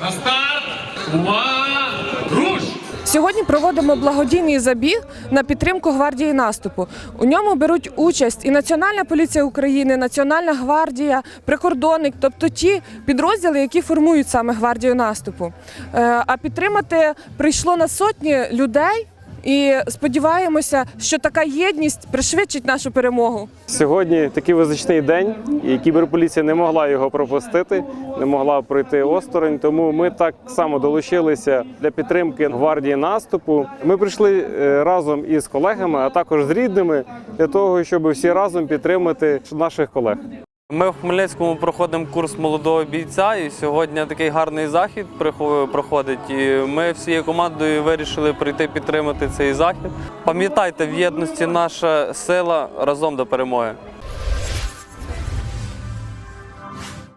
На старт! Увага! Руш! Сьогодні проводимо благодійний забіг на підтримку гвардії наступу. У ньому беруть участь і Національна поліція України, Національна гвардія, прикордонник, тобто ті підрозділи, які формують саме гвардію наступу. Е, А підтримати прийшло на сотні людей. І сподіваємося, що така єдність пришвидшить нашу перемогу. Сьогодні такий визначний день, і кіберполіція не могла його пропустити, не могла пройти осторонь. Тому ми так само долучилися для підтримки гвардії наступу. Ми прийшли е, разом із колегами, а також з рідними, для того, щоб всі разом підтримати наших колег. Ми в Хмельницькому проходимо курс молодого бійця, і сьогодні такий гарний захід проходить. І ми всією командою вирішили прийти підтримати цей захід. Пам'ятайте, в єдності наша сила разом до перемоги.